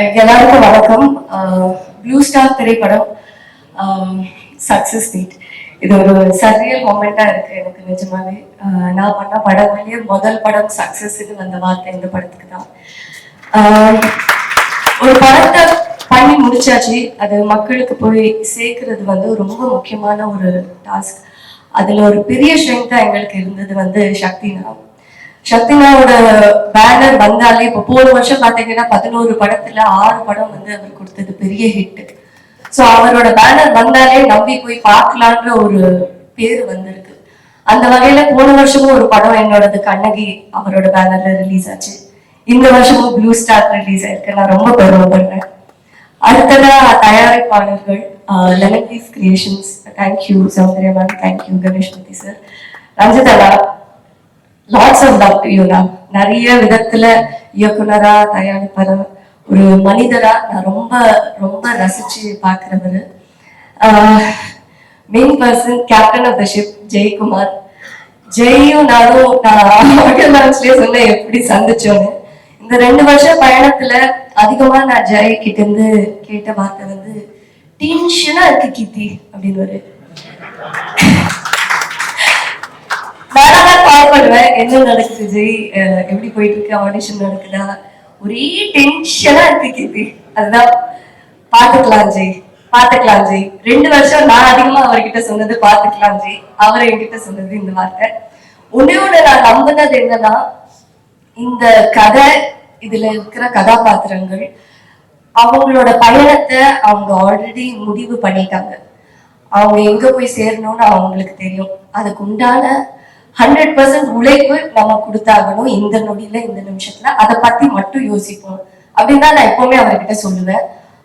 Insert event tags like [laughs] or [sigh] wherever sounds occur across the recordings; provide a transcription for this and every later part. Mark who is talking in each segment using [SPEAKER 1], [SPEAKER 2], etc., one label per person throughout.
[SPEAKER 1] எல்லாருக்கும் வணக்கம். Blue star திரைப்படம் சக்சஸ் மீட் இது ஒரு சரியல் மொமெண்டா இருக்கு எனக்கு நிஜமாவே. நான் பண்ண படங்கள்லயே முதல் படம் சக்சஸ்க்கு வந்த வார்த்தை இந்த படத்துக்கு தான். ஒரு படத்தை பண்ணி முடிச்சாச்சு. அது மக்களுக்கு போய் சேர்க்கறது வந்து ரொம்ப முக்கியமான ஒரு டாஸ்க் அதுல ஒரு பெரிய ஸ்ட்ரென்த்தா எங்களுக்கு இருந்தது வந்து சக்தினா சக்தினாவோட பேனர் வந்தாலே இப்போ போன வருஷம் பாத்தீங்கன்னா பதினோரு படத்துல ஆறு படம் வந்து அவர் கொடுத்தது பெரிய ஹிட் சோ அவரோட பேனர் வந்தாலே நம்பி போய் பார்க்கலான்ற ஒரு பேர் வந்திருக்கு. அந்த வகையில போன வருஷமும் ஒரு படம் என்னோடது கண்ணகி அவரோட பேனர்ல ரிலீஸ் ஆச்சு. இந்த வருஷமும் ப்ளூ ஸ்டார் ரிலீஸ் ஆயிருக்கு. நான் ரொம்ப பெருமைப்படுறேன். அடுத்ததா தயாரிப்பாளர்கள் Lemon Creations thank you Soundarya ma'am thank you Ganeshmathi sir Ranjitha lots of love to you ma'am நிறைய விதத்துல இயக்குனரா தயாரிப்பாளர் ஒரு மனிதரா நான் ரொம்ப ரொம்ப ரசிச்சு பார்க்கிறவர். Main person captain of the ship Jayakumar. ஜெயும் நானும் நான் ஆடியோ லான்ச்லயே சொன்னேன் எப்படி சந்திச்சோன்னு. இந்த ரெண்டு வருஷம் பயணத்துல அதிகமா நான் ஜெய் கிட்ட இருந்து கேட்ட வார்த்தை வந்து டென்ஷனா இருக்கு கீர்த்தி அப்படின்னு ஒரு கால் பண்ணுவேன் என்ன நடக்குது? ஜெய் எப்படி போயிட்டு இருக்கு ஆடிஷன் நடக்குதா? ஒரே டென்ஷனா இருக்கு கீர்த்தி. அதுதான் பாத்துக்கலாம் ஜெய் பாத்துக்கலாம் ஜெய் ரெண்டு வருஷம் நான் அதிகமா அவர்கிட்ட சொன்னது பாத்துக்கலாம் ஜெய் அவர் என்கிட்ட சொன்னது இந்த வார்த்தை. ஒண்ணே ஒண்ணு நான் நம்பினது என்னன்னா இந்த கதை இதுல இருக்கிற கதாபாத்திரங்கள் அவங்களோட பயணத்தை அவங்க ஆல்ரெடி முடிவு பண்ணிட்டாங்க. அவங்க எங்க போய் சேரணும்னு அவங்களுக்கு தெரியும். அதுக்கு உண்டான ஹண்ட்ரட் பர்சன்ட் உழைப்பு நம்ம கொடுத்தாகணும் இந்த நொடியில இந்த நிமிஷத்துல. அதை பத்தி மட்டும் யோசிப்போம். அப்படின்னு தான் நான் எப்பவுமே அவர்கிட்ட சொல்லுவேன்.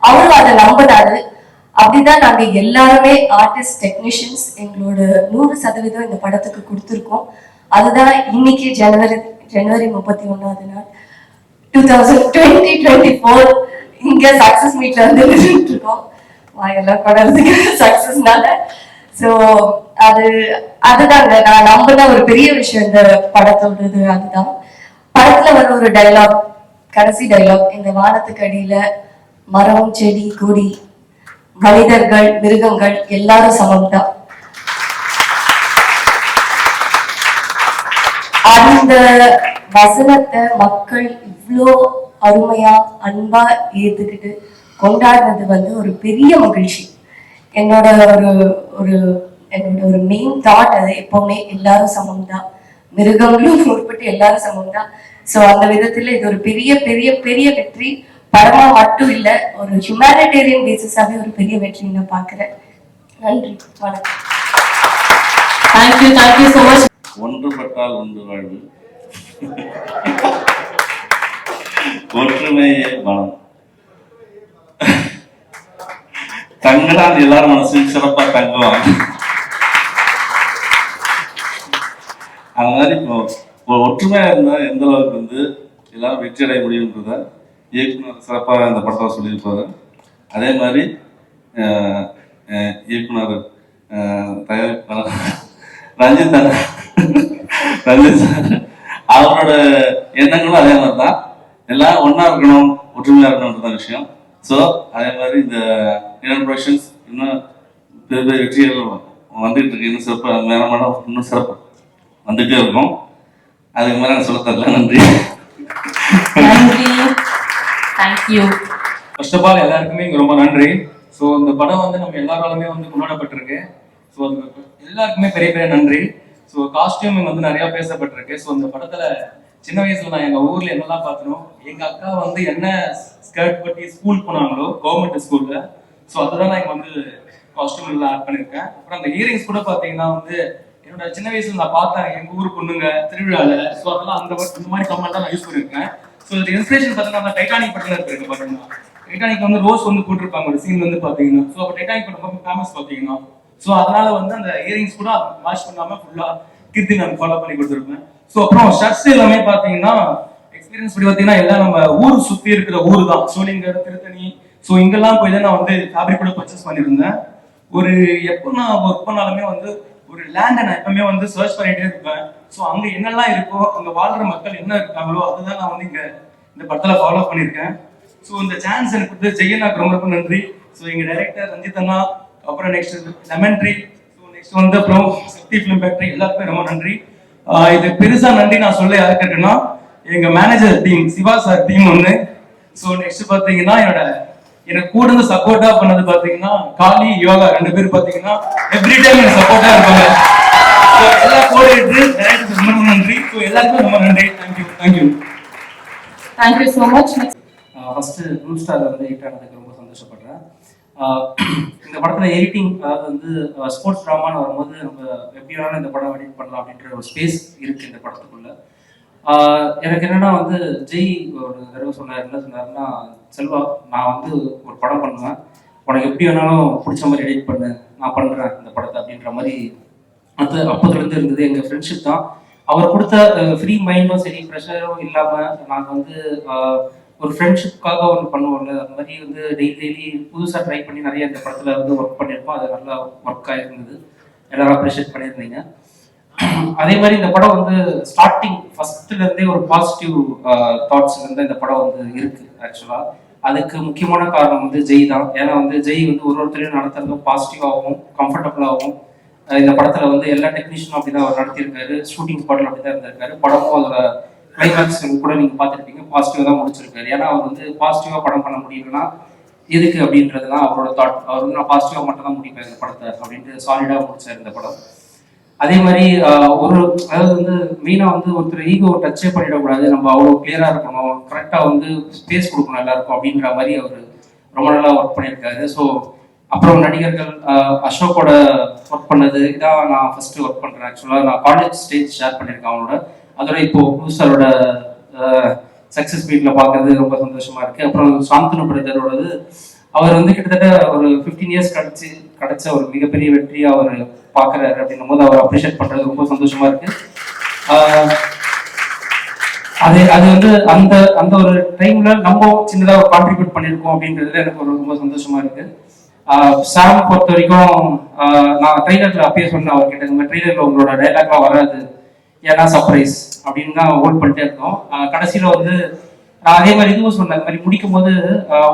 [SPEAKER 1] அவரும் அதை நம்பினாரு. அப்படிதான் நாங்க எல்லாருமே ஆர்டிஸ்ட் டெக்னீஷியன்ஸ் எங்களோட நூறு சதவீதம் இந்த படத்துக்கு கொடுத்துருக்கோம். அதுதான் இன்னைக்கு ஜனவரி ஜனவரி முப்பத்தி ஒன்னாவது நாள். Two thousand twenty twenty four இங்க சக்சஸ் மீட்ல வந்து நின்றுட்டு இருக்கோம். வாயெல்லாம் கொடறதுக்கு சக்சஸ்னால ஸோ அது அதுதாங்க. நான் நம்பின ஒரு பெரிய விஷயம் இந்த படத்தோடது அதுதான். படத்துல வர ஒரு டைலாக் கடைசி டைலாக் இந்த வானத்துக்கு அடியில மரம் செடி கொடி மனிதர்கள் மிருகங்கள் எல்லாரும் சமம் தான் அந்த வசனத்தை மக்கள் இவ்வளோ அருமையா அன்பா ஏத்துக்கிட்டு கொண்டாடுறது வந்து ஒரு பெரிய மகிழ்ச்சி. என்னோட ஒரு ஒரு என்னோட ஒரு மெயின் தாட் அது எப்பவுமே எல்லாரும் சமம் தான் மிருகங்களும் உட்பட்டு எல்லாரும் சமம் தான் ஸோ அந்த விதத்துல இது ஒரு பெரிய பெரிய பெரிய வெற்றி. படமா மட்டும் இல்ல ஒரு ஹியூமானிட்டேரியன் பேசிஸாவே ஒரு பெரிய வெற்றி நான் பாக்குறேன் நன்றி. வணக்கம்.
[SPEAKER 2] Thank you thank you so much
[SPEAKER 3] ஒன்றுபட்டால் ஒன்று வாழ்வு. ஒற்றுமையே பலம் தங்கலாம் எல்லாரும் மனசு சிறப்பா தங்குவாங்க. அந்த மாதிரி இப்போ ஒற்றுமையாக ஒற்றுமையா இருந்தா எந்த அளவுக்கு வந்து எல்லாரும் வெற்றி அடைய முடியுன்றத இயக்குனர் சிறப்பாக அந்த படத்தில் சொல்லியிருப்பாரு. அதே மாதிரி இயக்குனர் தயாரிப்பாளர் ரஞ்சித் அண்ணா ரஞ்சித் அவரோட எண்ணங்களும் அதே மாதிரி தான். எல்லாம் ஒன்றா இருக்கணும் ஒற்றுமையாக இருக்கணுன்றது விஷயம். ஸோ அதே மாதிரி இந்த இடன் ப்ரொடக்ஷன்ஸ் இன்னும் பெரிய பெரிய வெற்றிகள் வந்துட்டு இருக்கு. இன்னும் சிறப்பாக மேலமான இன்னும் சிறப்பு. வந்துட்டே இருக்கும். அதுக்கு மேலே நான் சொல்ல தரல. நன்றி.
[SPEAKER 2] நன்றி. தேங்க்யூ
[SPEAKER 4] ஃபர்ஸ்ட் ஆஃப் ஆல் எல்லாருக்குமே இங்க ரொம்ப நன்றி. ஸோ இந்த படம் வந்து நம்ம எல்லாராலுமே வந்து கொண்டாடப்பட்டிருக்கு. ஸோ அதுக்கு எல்லாருக்குமே பெரிய பெரிய நன்றி. ஸோ காஸ்டியூம் வந்து நிறைய பேசப்பட்டிருக்கு. ஸோ இந்த படத்துல சின்ன வயசுல நான் எங்க ஊர்ல என்னெல்லாம் பார்த்தனோ எங்க அக்கா வந்து என்ன ஸ்கர்ட் பட்டி ஸ்கூல் போனாங்களோ கவர்மெண்ட் ஸ்கூல்ல ஸோ அதுதான் நான் இங்க வந்து காஸ்டியூம் எல்லாம் ஆட் பண்ணியிருக்கேன். அப்புறம் அந்த இயரிங்ஸ் கூட பாத்தீங்கன்னா வந்து என்னோட சின்ன வயசுல நான் பார்த்தேன் எங்க ஊர் பொண்ணுங்க திருவிழால. ஸோ அதெல்லாம் அந்த இந்த மாதிரி கமெண்ட் தான் நான் யூஸ் பண்ணியிருக்கேன் ஸோ இது இன்ஸ்பிரேஷன் பார்த்தீங்கன்னா அந்த டைட்டானிக் படத்துல இருக்கு பாத்தீங்கன்னா டைட்டானிக் வந்து ரோஸ் வந்து போட்டிருப்பாங்க ஒரு சீன் வந்து பாத்தீங்கன்னா ஸோ அப்போ டைட்டானிக் படம் ரொம்ப ஃபேமஸ் பாத்தீங்கன்னா ஸோ அதனால வந்து அந்த இயரிங்ஸ் கூட வாஷ் பண்ணாம ஃபுல்லா கீர்த்தி நான் ஃபாலோ பண்ணி கொடுத்துருப்பேன். ஸோ அப்புறம் ஷர்ட்ஸ் எல்லாமே பாத்தீங்கன்னா எக்ஸ்பீரியன்ஸ் படி பார்த்தீங்கன்னா எல்லாம் நம்ம ஊர் சுத்தி இருக்கிற ஊர் தான் சோழிங்கர் திருத்தணி ஸோ இங்கெல்லாம் போய் தான் நான் வந்து ஃபேப்ரிக் கூட பர்ச்சேஸ் பண்ணியிருந்தேன். ஒரு எப்போ நான் ஒர்க் பண்ணாலுமே வந்து ஒரு லேண்டை நான் எப்பவுமே வந்து சர்ச் பண்ணிட்டே இருப்பேன். ஸோ அங்கே என்னெல்லாம் இருக்கோ அங்கே வாழ்ற மக்கள் என்ன இருக்காங்களோ அதுதான் நான் வந்து இங்கே இந்த படத்தில் ஃபாலோ பண்ணியிருக்கேன். ஸோ இந்த சான்ஸ் எனக்கு கொடுத்த ஜெயனாக்கு ரொம்ப ரொம்ப நன்றி. ஸோ எங்கள் டைரக்டர் ரஞ்சித் அண்ணா அப்புறம் நெக்ஸ்ட் லெமன்ட்ரி ஸோ நெக்ஸ்ட் வந்து அப்புறம் சக்தி ஃபிலிம் ஃபேக்டரி எல்லாருக்குமே ரொம்ப நன்றி. இது பெருசாக நன்றி நான் சொல்ல யாருக்கு இருக்குன்னா எங்கள் manager team Siva sir team ஒன்று ஸோ நெக்ஸ்ட் பார்த்தீங்கன்னா என்னோட எனக்கு கூட இருந்து சப்போர்ட்டா பண்ணது பாத்தீங்கன்னா காளி யோகா ரெண்டு பேரும் பாத்தீங்கன்னா எவ்ரி டைம் எனக்கு சப்போர்ட்டா இருப்பாங்க. எல்லா கோடிட்டு ரொம்ப ரொம்ப நன்றி. ஸோ எல்லாருக்கும் ரொம்ப நன்றி. Thank you thank you
[SPEAKER 2] thank you so much
[SPEAKER 5] first Blue Star வந்து ஹிட் ஆனதுக்கு ரொம்ப சந்தோஷப்படுறேன். இந்த படத்துல எடிட்டிங் அதாவது வந்து ஸ்போர்ட்ஸ் ட்ராமான்னு வரும்போது நம்ம எப்படி வேணாலும் இந்த படம் எடிட் பண்ணலாம் அப்படின்ற ஒரு ஸ்பேஸ் இருக்கு இந்த படத்துக்குள்ள. எனக்கு என்னன்னா வந்து ஜெய் ஒரு தடவை சொன்னார். என்ன சொன்னாருன்னா செல்வா நான் வந்து ஒரு படம் பண்ணுவேன். உனக்கு எப்படி வேணாலும் பிடிச்ச மாதிரி எடிட் பண்ணு நான் பண்ணுறேன் இந்த படத்தை அப்படின்ற மாதிரி அது அப்போதுலேருந்து இருந்தது. எங்கள் ஃப்ரெண்ட்ஷிப் தான். அவர் கொடுத்த ஃப்ரீ மைண்டும் சரி ப்ரெஷரும் இல்லாமல் நாங்கள் வந்து ஒரு ஃப்ரெண்ட்ஷிப்காக ஒன்று பண்ணுவோம்ல. அந்த மாதிரி வந்து டெய்லி டெய்லி புதுசாக ட்ரை பண்ணி நிறைய இந்த படத்தில் வந்து ஒர்க் பண்ணியிருக்கோம். அது நல்லா ஒர்க் ஆகிருந்தது எல்லாரும் அப்ரிஷியேட் பண்ணியிருந்தீங்க. அதே மாதிரி இந்த படம் வந்து ஸ்டார்டிங் ஃபஸ்ட்டுலேருந்தே ஒரு பாசிட்டிவ் தாட்ஸ்லேருந்து இந்த படம் வந்து இருக்கு. ஆக்சுவலா அதுக்கு முக்கியமான காரணம் வந்து ஜெய் தான். ஏன்னா வந்து ஜெய் வந்து ஒரு ஒருத்தரையும் நடத்துறதும் பாசிட்டிவாகவும் கம்ஃபர்டபுளாகவும் இந்த படத்துல வந்து எல்லா டெக்னீஷியனும் அப்படிதான் அவர் நடத்தியிருக்காரு. ஷூட்டிங் ஸ்பாட்ல அப்படிதான் இருந்திருக்காரு. படமும் அதோட கிளைமேக்ஸ் கூட நீங்க பார்த்துருப்பீங்க. பாசிட்டிவா தான் முடிச்சிருக்காரு. ஏன்னா அவர் வந்து பாசிட்டிவா படம் பண்ண முடியலன்னா எதுக்கு அப்படின்றது தான் அவரோட தாட் அவர் வந்து நான் பாசிட்டிவா மட்டும் தான் முடிப்பேன் இந்த படத்தை அப்படின்ட்டு சாலிடா முடிச்சார் இந்த படம். அதே மாதிரி ஒரு அதாவது வந்து மெயினாக வந்து ஒருத்தர் ஈகோ டச்சே பண்ணிடக்கூடாது. நம்ம அவ்வளோ கிளியராக இருக்கணும். கரெக்டாக வந்து ஸ்பேஸ் கொடுக்கணும் எல்லாருக்கும் அப்படின்ற மாதிரி அவர் ரொம்ப நல்லா ஒர்க் பண்ணியிருக்காரு. ஸோ அப்புறம் நடிகர்கள் அசோக்கோட ஒர்க் பண்ணது இதான் நான் ஃபர்ஸ்ட் ஒர்க் பண்ணுறேன் ஆக்சுவலாக நான் காலேஜ் ஸ்டேஜ் ஷேர் பண்ணியிருக்கேன் அவனோட. அதோட இப்போ புதுசாரோட சக்ஸஸ் மீட்டில் பார்க்கறது ரொம்ப சந்தோஷமா இருக்கு. அப்புறம் சாந்தனு பிரதரோடது அவர் வந்து கிட்டத்தட்ட ஒரு ஃபிஃப்டீன் இயர்ஸ் கழிச்சு கிடைச்ச ஒரு மிகப்பெரிய வெற்றியை அவர் பார்க்குறாரு அப்படின்னும் போது அவர் அப்ரிஷியேட் பண்றது ரொம்ப சந்தோஷமா இருக்கு. அது அது வந்து அந்த அந்த ஒரு டைம்ல நம்ம சின்னதாக கான்ட்ரிபியூட் பண்ணியிருக்கோம் அப்படின்றதுல எனக்கு ஒரு ரொம்ப சந்தோஷமா இருக்கு. சாம் பொறுத்த வரைக்கும் நான் ட்ரெய்லர்ல அப்பயே சொன்னேன் அவர்கிட்ட இந்த மாதிரி ட்ரெய்லர்ல உங்களோட டைலாக்லாம் வராது. ஏன்னா சர்ப்ரைஸ் அப்படின்னு தான் ஹோல்ட் பண்ணிட்டே இருந்தோம். கடைசியில் கடைசியில வந்து நான் அதே மாதிரி இதுவும் சொன்னேன் இந்த மாதிரி முடிக்கும் போது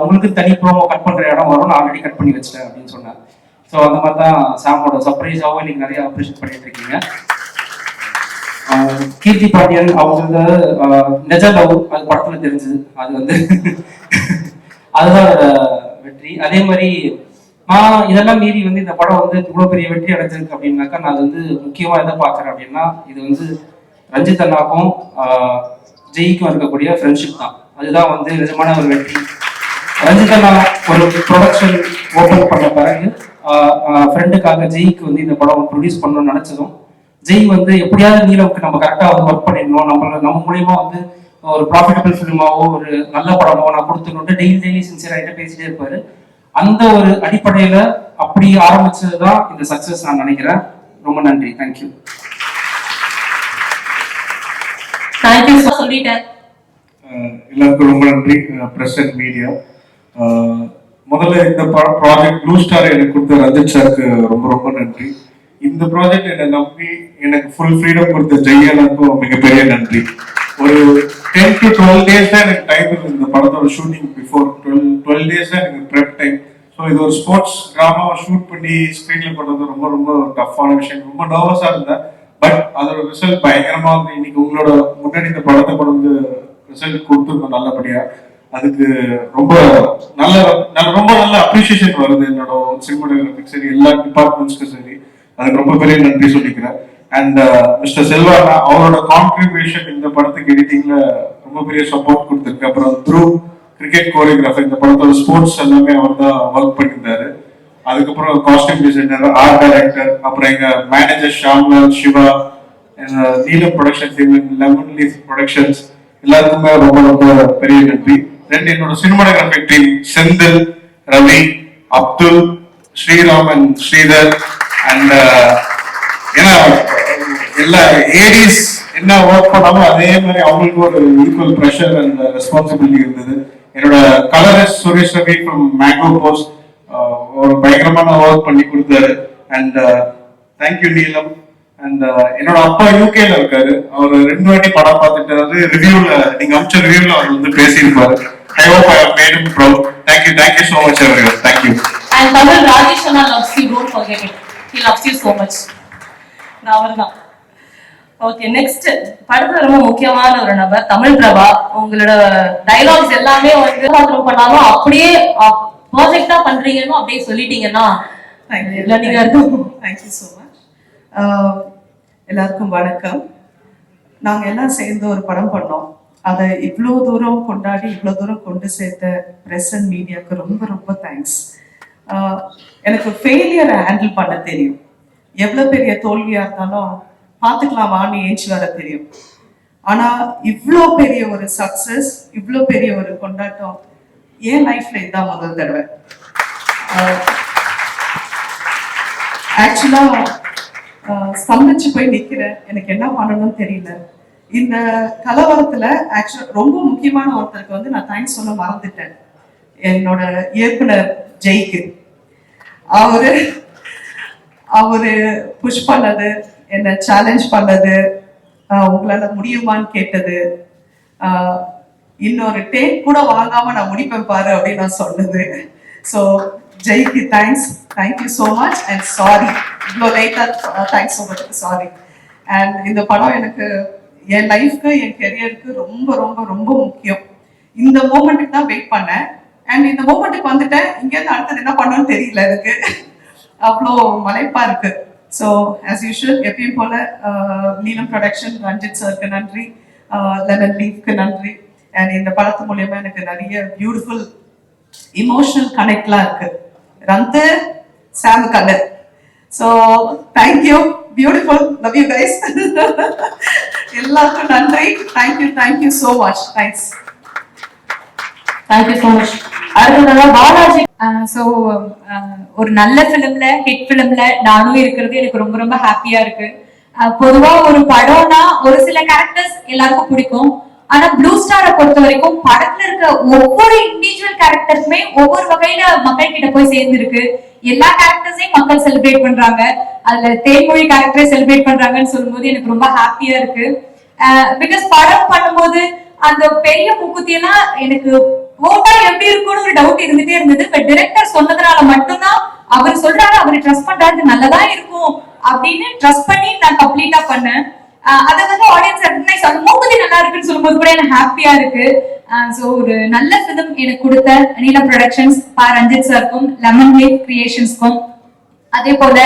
[SPEAKER 5] உங்களுக்கு தனி ப்ரோமோ கட் பண்ற இடம் வரும் நான் ஆல்ரெடி கட் பண்ணி வச்சிட்டேன் அப்படின்னு சொன்னேன். ஸோ அந்த மாதிரி தான் சாமோட சர்ப்ரைஸாகவும் நீங்கள் நிறைய அப்ரிஷியேட் பண்ணிட்டு இருக்கீங்க. ஆஹ் கீர்த்தி பாண்டியன் அவங்க ஆஹ் லவ் அது படத்துல தெரிஞ்சது. அது வந்து [laughs] அதுதான் வெற்றி. அதே மாதிரி நான் இதெல்லாம் மீறி வந்து இந்த படம் வந்து இவ்வளோ பெரிய வெற்றி அடைஞ்சிருக்கு அப்படின்னாக்கா நான் அது வந்து முக்கியமா எதை பார்க்குறேன் அப்படின்னா இது வந்து ரஞ்சித் அண்ணாக்கும் ஜெயிக்கும் ஜெய்க்கும் இருக்கக்கூடிய ஃப்ரெண்ட்ஷிப் தான். அதுதான் வந்து நிஜமான ஒரு வெற்றி. ரஞ்சித் ஒரு ப்ரொடக்ஷன் ஓபன் பண்ண பிறகு ஃப்ரெண்டுக்காக ஜெய்க்கு வந்து இந்த படம் ப்ரொடியூஸ் பண்ணணும்னு நினைச்சதும் ஜெய் வந்து எப்படியாவது நீலவுக்கு நம்ம கரெக்டாக வந்து ஒர்க் பண்ணிடணும் நம்ம நம்ம மூலியமா வந்து ஒரு ப்ராஃபிட்டபிள் ஃபிலிமாவோ ஒரு நல்ல படமோ நான் கொடுத்துட்டு டெய்லி டெய்லி சின்சியராகிட்ட பேசிட்டே இருப்பாரு. அந்த ஒரு அடிப்படையில அப்படி ஆரம்பிச்சது தான் இந்த சக்சஸ் நான் நினைக்கிறேன். ரொம்ப நன்றி. தேங்க்யூ
[SPEAKER 2] தேங்க்யூ சொல்லிட்டேன்.
[SPEAKER 6] எல்லாருக்கும் ரொம்ப நன்றி. பிரஸ் அண்ட் மீடியா முதல்ல இந்த ப்ராஜெக்ட் ப்ளூ ஸ்டார் எனக்கு கொடுத்த ரஞ்சித் சாருக்கு ரொம்ப ரொம்ப நன்றி. இந்த ப்ராஜெக்ட் என்னை நம்பி எனக்கு ஃபுல் ஃப்ரீடம் கொடுத்த ஜெய்யானுக்கும் மிகப்பெரிய நன்றி. ஒரு டென் டு டுவெல் டேஸ் தான் எனக்கு டைம் இருந்தது இந்த படத்தோட shooting before twelve twelve days தான் எனக்கு ப்ரெப் டைம் ஸோ இது ஒரு ஸ்போர்ட்ஸ் ட்ராமாவை ஷூட் பண்ணி ஸ்க்ரீனில் பண்ணுறது ரொம்ப ரொம்ப டஃப்பான விஷயம். ரொம்ப நர்வஸாக இருந்தேன். பட் அதோட ரிசல்ட் பயங்கரமாக வந்து இன்னைக்கு உங்களோட முன்னாடி இந்த படத்தை கொண்டு வந்து ரிசல்ட் கொடுத்துருக்கோம் நல்லபடியாக அதுக்கு ரொம்ப நல்ல நல்ல ரொம்ப நல்ல அப்ரிசியேஷன் வருது என்னோட சினிமாட்டோகிராஃபிக் சரி எல்லா டிபார்ட்மெண்ட்ஸ்க்கும் சரி. அதுக்கு ரொம்ப பெரிய நன்றி சொல்லிக்கிறேன். அண்ட் மிஸ்டர் uh, செல்வா அவரோட கான்ட்ரிபியூஷன் இந்த படத்துக்கு எடிட்டிங்ல ரொம்ப பெரிய சப்போர்ட் கொடுத்துருக்கு. அப்புறம் த்ரூ கிரிக்கெட் கோரியோகிராஃபர் இந்த படத்தோட ஸ்போர்ட்ஸ் எல்லாமே அவர் தான் ஒர்க் பண்ணியிருந்தாரு. அதுக்கப்புறம் காஸ்டியூம் டிசைனர் ஆர்ட் டைரக்டர் அப்புறம் எங்க மேனேஜர் ஷாம்லால் சிவா நீலம் ப்ரொடக்ஷன் லெமன் லீஃப் ப்ரொடக்ஷன்ஸ் எல்லாருக்குமே ரொம்ப ரொம்ப பெரிய நன்றி. ரெண்டு என்னோட cinematographic team Senthil Ravi Abdul Sriram and Sridhar and uh, ஏன்னா எல்லா ஏடிஸ் என்ன ஒர்க் பண்ணாமோ அதே மாதிரி அவங்களுக்கு ஒரு ஈக்குவல் ப்ரெஷர் அண்ட் ரெஸ்பான்சிபிலிட்டி இருந்தது. என்னோட colourist Suresh Ravi from Mango Post ஒரு பயங்கரமான ஒர்க் பண்ணி கொடுத்தாரு. And thank you uh, Neelam. And uh, என்னோட அப்பா யூகேல இருக்காரு. அவர் ரெண்டு வாட்டி படம் பார்த்துட்டு ரிவ்யூல நீங்க அமிச்ச ரிவ்யூல அவர் வந்து பேசியிருப்பாரு. I hope I have made him proud. Thank you, thank you so much everyone. Thank you.
[SPEAKER 2] And Tamil Rajesh Anna loves you, don't forget it. He loves you so much. நான் அவர்தான் ஓகே நெக்ஸ்ட் படத்துல ரொம்ப முக்கியமான ஒரு நபர் தமிழ் பிரபா உங்களோட dialogues எல்லாமே வந்து பண்ணாலும் அப்படியே பர்ஃபெக்டா பண்றீங்கன்னு அப்படியே சொல்லிட்டீங்கன்னா
[SPEAKER 7] you so much. Uh, எல்லாருக்கும் வணக்கம் நாங்க எல்லாம் சேர்ந்து ஒரு படம் பண்ணோம் அதை இவ்வளோ தூரம் கொண்டாடி இவ்வளோ தூரம் கொண்டு சேர்த்த ப்ரெஸ் அண்ட் மீடியாவுக்கு ரொம்ப ரொம்ப தேங்க்ஸ் எனக்கு ஃபெயிலியரை ஹேண்டில் பண்ண தெரியும். எவ்வளோ பெரிய தோல்வியாக இருந்தாலும் பார்த்துக்கலாம் வான்னு ஏஞ்சி வர தெரியும். ஆனால் இவ்வளோ பெரிய ஒரு சக்ஸஸ் இவ்வளோ பெரிய ஒரு கொண்டாட்டம் என் லைஃப்ல இதுதான் முதல் தடவை. ஆக்சுவலாக ஸ்தம்பிச்சு போய் நிற்கிறேன் எனக்கு என்ன பண்ணணும்னு தெரியல. இந்த கலவரத்துல ஆக்சுவல் ரொம்ப முக்கியமான ஒருத்தருக்கு வந்து நான் தேங்க்ஸ் சொல்ல மறந்துட்டேன். என்னோட இயக்குனர் ஜெய்க்கு. அவரு அவரு புஷ் பண்ணது என்ன சேலஞ்ச் பண்ணது உங்களால முடியுமான்னு கேட்டது. இன்னொரு டேக் கூட வாங்காம நான் முடிப்பேன் பாரு அப்படின்னு நான் சொன்னது. So ஜெய்க்கு thanks thank you so much and sorry இவ்வளோ லேட்டாக thanks so much sorry and இந்த படம் எனக்கு என் லைஃப்க்கு என் கெரியருக்கு ரொம்ப ரொம்ப ரொம்ப முக்கியம். இந்த மூமெண்ட்டுக்கு தான் வெயிட் பண்ணேன். அண்ட் இந்த மூமெண்ட்டுக்கு வந்துட்டேன். இங்கேருந்து அடுத்தது என்ன பண்ணணும்னு தெரியல எனக்கு. அவ்வளோ மலைப்பா இருக்கு. ஸோ ஆஸ் யூஷுவல் எப்பயும் போல நீலம் ப்ரொடக்ஷன் ரஞ்சித் சருக்கு நன்றி. லெமன் லீஃப்க்கு நன்றி. அண்ட் இந்த படத்து மூலியமா எனக்கு நிறைய பியூட்டிஃபுல் இமோஷனல் கனெக்ட்லாம் இருக்கு. ரந்து சாம் colour so thank you beautiful love you guys எல்லாருக்கும் நன்றி. Thank you thank you so much thanks
[SPEAKER 2] thank you so much அடுத்ததாக பாலாஜி.
[SPEAKER 8] ஸோ ஒரு நல்ல ஃபிலிம்ல ஹிட் ஃபிலிம்ல நானும் இருக்கிறது எனக்கு ரொம்ப ரொம்ப ஹாப்பியா இருக்கு. பொதுவா ஒரு படம்னா ஒரு சில கேரக்டர்ஸ் எல்லாருக்கும் பிடிக்கும். ஆனா ப்ளூ ஸ்டாரை பொறுத்த வரைக்கும் படத்துல இருக்க ஒவ்வொரு இண்டிவிஜுவல் கேரக்டருக்குமே ஒவ்வொரு வகையில மக்கள் கிட்ட போய் சேர்ந்துருக்கு. எல்லா கேரக்டர்ஸையும் மக்கள் செலிப்ரேட் பண்றாங்க. அதுல தேன்மொழி கேரக்டரை செலிப்ரேட் பண்றாங்கன்னு சொல்லும்போது எனக்கு ரொம்ப ஹாப்பியா இருக்கு. பிகாஸ் படம் பண்ணும்போது அந்த பெரிய மூக்குத்தி எல்லாம் எனக்கு ஓட்டா எப்படி இருக்கும்னு ஒரு டவுட் இருந்துட்டே இருந்தது. பட் டிரெக்டர் சொன்னதுனால மட்டும்தான் அவர் சொல்றாரு அவரை ட்ரஸ்ட் பண்றாரு நல்லதா இருக்கும் அப்படின்னு ட்ரஸ்ட் பண்ணி நான் கம்ப்ளீட்டா பண்ணேன். அதை வந்து ஆடியன்ஸ் ரெக்கக்னைஸ் ஆகும். மூக்குத்தி நல்லா இருக்குன்னு சொல்லும்போது கூட எனக்கு ஹாப்பியா இருக்கு. ஸோ ஒரு நல்ல ஃபிலிம் எனக்கு கொடுத்த நீல ப்ரொடக்ஷன்ஸ் பா ரஞ்சித் சார்க்கும் லெமன் லேக் கிரியேஷன்ஸ்க்கும் அதே போல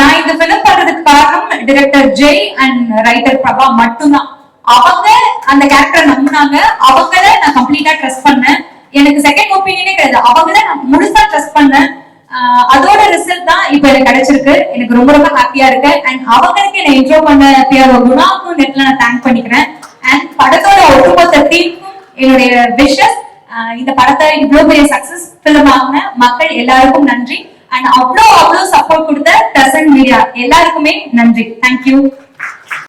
[SPEAKER 8] நான் இந்த ஃபிலிம் பண்றதுக்கு காரணம் director Jai and writer Prabha மட்டும்தான். அவங்க அந்த கேரக்டரை நம்பினாங்க. அவங்கள நான் கம்ப்ளீட்டா ட்ரஸ்ட் பண்ணேன். எனக்கு செகண்ட் ஒப்பீனியனே கிடையாது. அவங்கள நான் முழுசா ட்ரஸ்ட் பண்ணேன். ஆஹ் இப்ப எனக்கு கிடைச்சிருக்கு. எனக்கு ரொம்ப ரொம்ப ஹாப்பியா இருக்கு. அண்ட் அவங்களுக்கு என்ன இன்ட்ரோ பண்ண பிஆர் குணாக்கும் நெட்ல நான் தேங்க் பண்ணிக்கிறேன். அண்ட் படத்தோட ஒட்டுமொத்த தீம்க்கும் என்னுடைய விஷஸ் இந்த படத்தை இவ்வளவு பெரிய சக்சஸ் பிலிம் ஆகின மக்கள் எல்லாருக்கும் நன்றி. அண்ட் அவ்வளோ அவ்வளோ சப்போர்ட் கொடுத்த பிரசன்ட் மீடியா எல்லாருக்குமே நன்றி. தேங்க்யூ